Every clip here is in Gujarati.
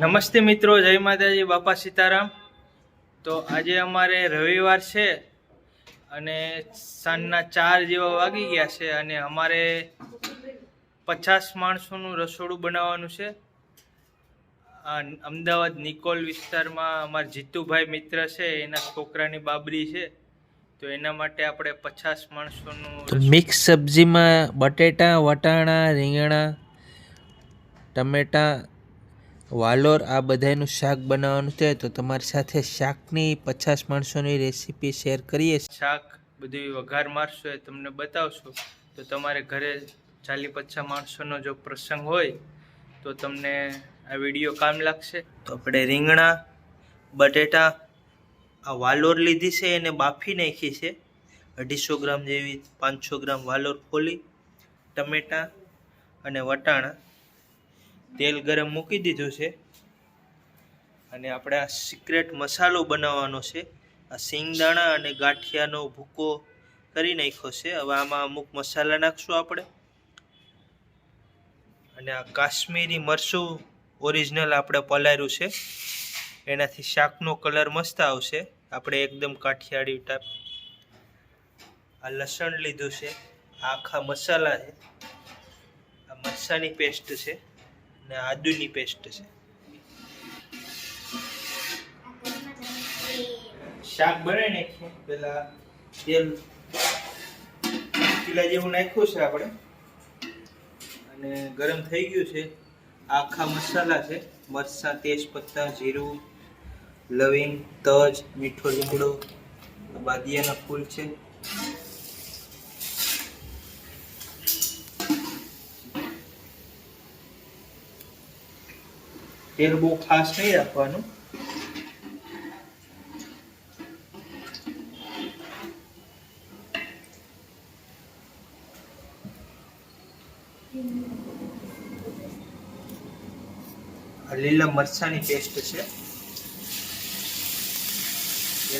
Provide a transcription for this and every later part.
નમસ્તે મિત્રો, જય માતાજી, બાપા સીતારામ. તો આજે અમારે રવિવાર છે અને સાંજના ચાર જેવા વાગી ગયા છે અને અમારે પચાસ માણસોનું રસોડું બનાવવાનું છે. અમદાવાદ નિકોલ વિસ્તારમાં અમારા જીતુભાઈ મિત્ર છે, એના છોકરાની બાબરી છે. તો એના માટે આપણે પચાસ માણસોનું મિક્સ સબ્જીમાં બટેટા, વટાણા, રીંગણા, ટમેટા વાલોર આ બધાનું શાક બનાવવાનું છે, તો તમારી સાથે શાકની પચાસ માણસોની રેસીપી શેર કરીએ. શાક બધું વઘાર મારશો એ તમને બતાવશો. તો તમારે ઘરે ચાલી પચાસ માણસોનો જો પ્રસંગ હોય, તો તમને આ વીડિયો કામ લાગશે. તો આપણે રીંગણા, બટેટા, આ વાલોર લીધી છે, એને બાફી નાખી છે. અઢીસો ગ્રામ જેવી પાંચસો ગ્રામ વાલોર ફોલી ટમેટા અને વટાણા તેલ ગરમ મૂકી દીધું છે. અને આપણે આ સિક્રેટ મસાલો બનાવવાનો છે. આ સિંગદાણા અને ગાંઠિયાનો ભૂકો કરી નાખ્યો છે. હવે આમાં અમુક મસાલા નાખશું આપણે. અને આ કાશ્મીરી મરચું ઓરિજિનલ આપણે પલાર્યું છે. એનાથી શાકનો કલર મસ્ત આવશે. આપણે એકદમ કાઠિયાળી ટાઈપ આ લસણ લીધું છે. આખા મસાલા છે. આ મરસાની પેસ્ટ છે. અને આદુની પેસ્ટ છે. શાક બનાવી નાખીએ પેલા તેલ કિલા જેવું નાખ્યું છે આપણે. અને ગરમ થઈ ગયું છે. આખા મસાલા છે. મરચાં તેજપત્તા જીરું લવિંગ તજ મીઠો લીમડો બાદિયાના ફૂલ છે. તેલ બહુ ખાસ નહીં રાખવાનું. લીલા મરચાની પેસ્ટ છે. એ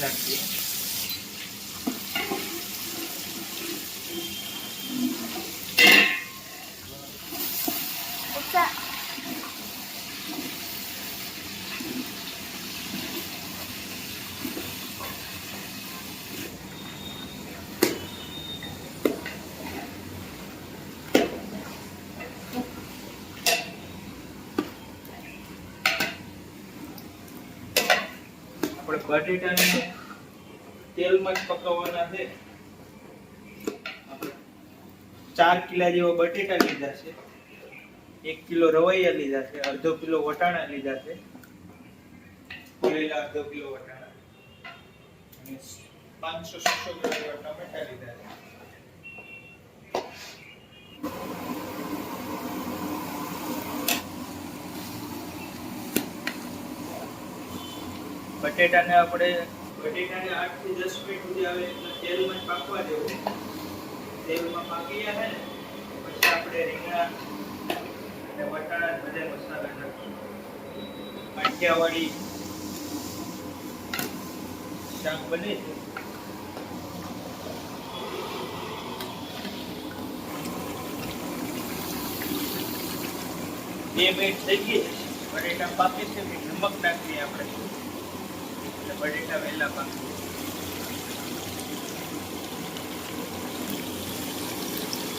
આપણે બટેટાને તેલમાં જ પકવવાના છે. ચાર કિલા જેવા બટેટા લીધા છે. એક કિલો રવૈયા લીધા છે, અડધો કિલો વટાણા લીધા છે. ફોલેલા અડધો કિલો વટાણા. પાંચસો છસો ગ્રામ ટમેટા લીધા છે. બટેટાને આપણે બટેટાને આઠથી દસ મિનિટ સુધી આવે એટલે તેલમાં પાકવા દેવું. તેલમાં પાકી જાય ને, પછી આપણે રીંગણા અને વટાણા બધા મસાલા નાખીશું. કાઠિયાવાડી શાક બને છે. બે મિનિટ થઈ ગઈ બટેટા પાકે છે નમક નાખીએ આપણે. બટેટા વહેલા પાકે.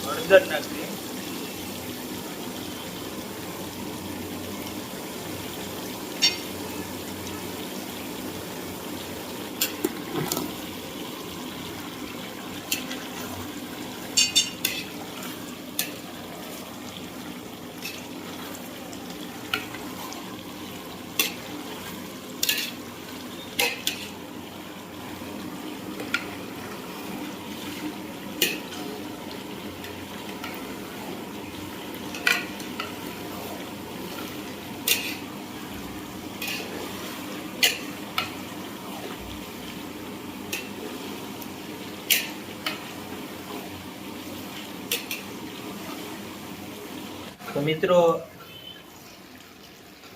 હળદર નાખીએ. તો મિત્રો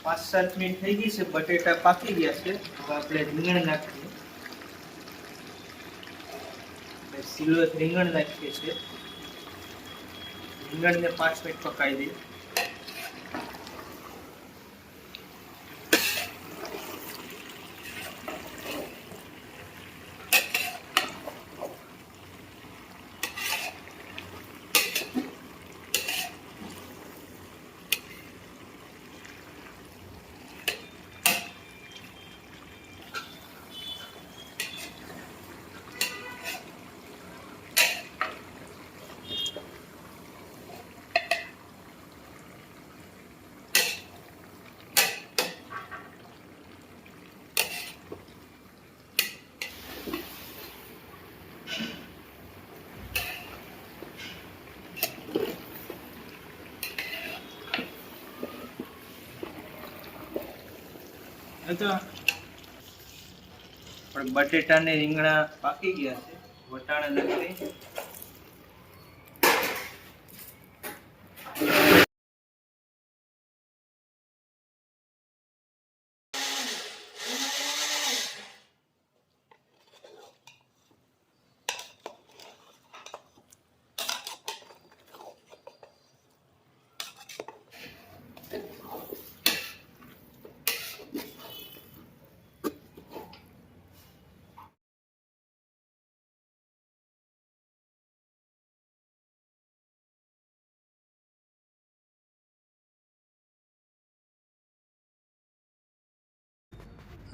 પાંચ સાત મિનિટ થઈ ગઈ છે, બટેટા પાકી ગયા છે. આપણે રીંગણ નાખીએ. સિલ્વર રીંગણ નાખીએ છીએ. રીંગણને પાંચ મિનિટ પકાવી દઈએ. પણ બટેટા ને રીંગણા પાકી ગયા છે. વટાણા નથી.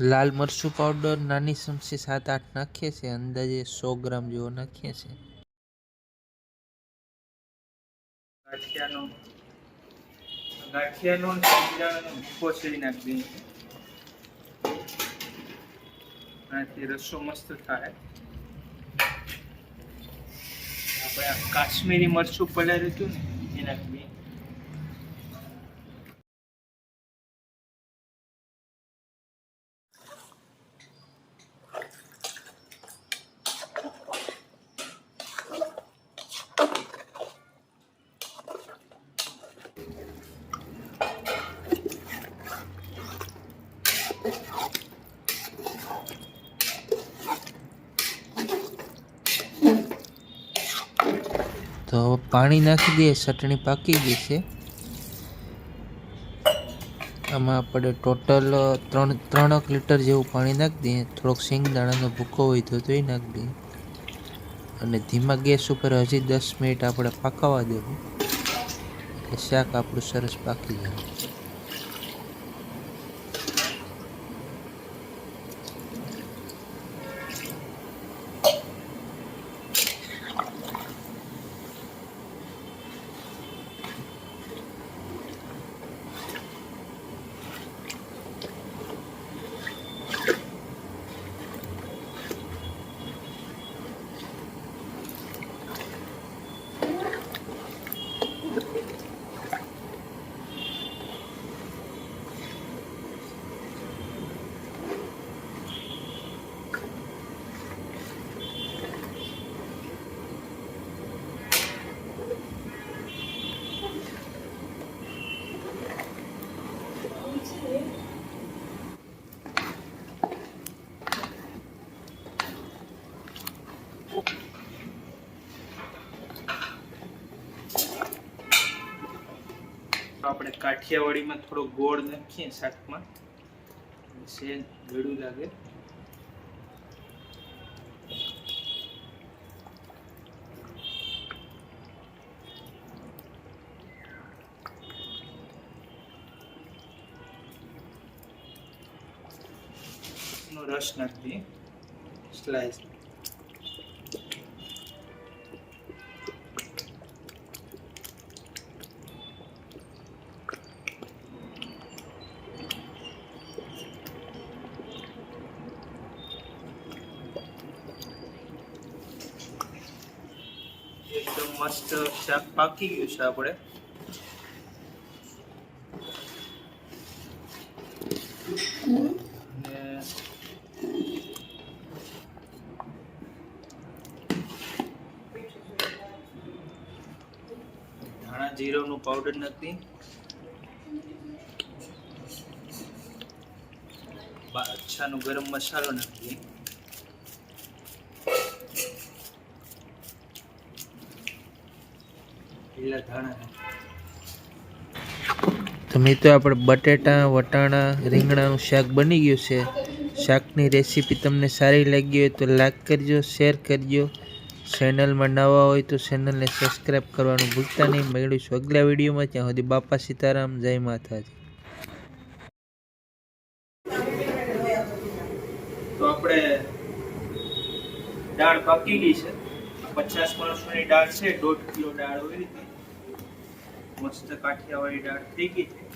લાલ મરચું પાવડર નાની ચમચી સાત આઠ નાખીએ છીએ. અંદાજે સો ગ્રામ જેવો નાખીએ છીએ. કાશ્મીરી મરચું પડે હતું ને, એ નાખી તો પાણી નાખી દઈએ, ચટણી પાકી ગઈ છે. આમાં આપણે ટોટલ ત્રણ, ત્રણક લીટર જેવું પાણી નાખી દઈએ. થોડોક શેંગદાણાનો ભૂકો હોય તો તોય નાખી દઈએ. અને ધીમા ગેસ ઉપર હજી દસ મિનિટ આપણે પાકવા દેવું. એટલે શાક આપણું સરસ પાકી જાય તો આપણે કાઠિયાવાડીમાં થોડો ગોળ નાખીએ શાકમાં. છે ગળું લાગે. રસ નાખી દઈએ સ્લાઈસ મસ્ત શાક પાકી ગયું છે આપણે. ધાણા જીરાનો પાવડર નાખી બાદશાહનો ગરમ મસાલો નાખી લીલા ધાણા નાખી તો મિત્રો આપણે બટેટા વટાણા રીંગણાનું શાક બની ગયું છે. શાકની રેસીપી તમને સારી લાગી હોય તો લાઈક કરજો શેર કરજો. ચેનલમાં નવા હોય તો ચેનલને સબસ્ક્રાઈબ કરવાનું ભૂલતા નહીં. મળીશું અગલા વિડીયોમાં. ત્યાં સુધી બાપા સીતારામ જય માતાજી. તો આપણે દાળ પાકી ગઈ છે. પચાસ માણસોની દાળ છે દોઢ કિલો દાળ હોય. મસ્ત કાઠિયાવાડી દાળ થઈ ગઈ છે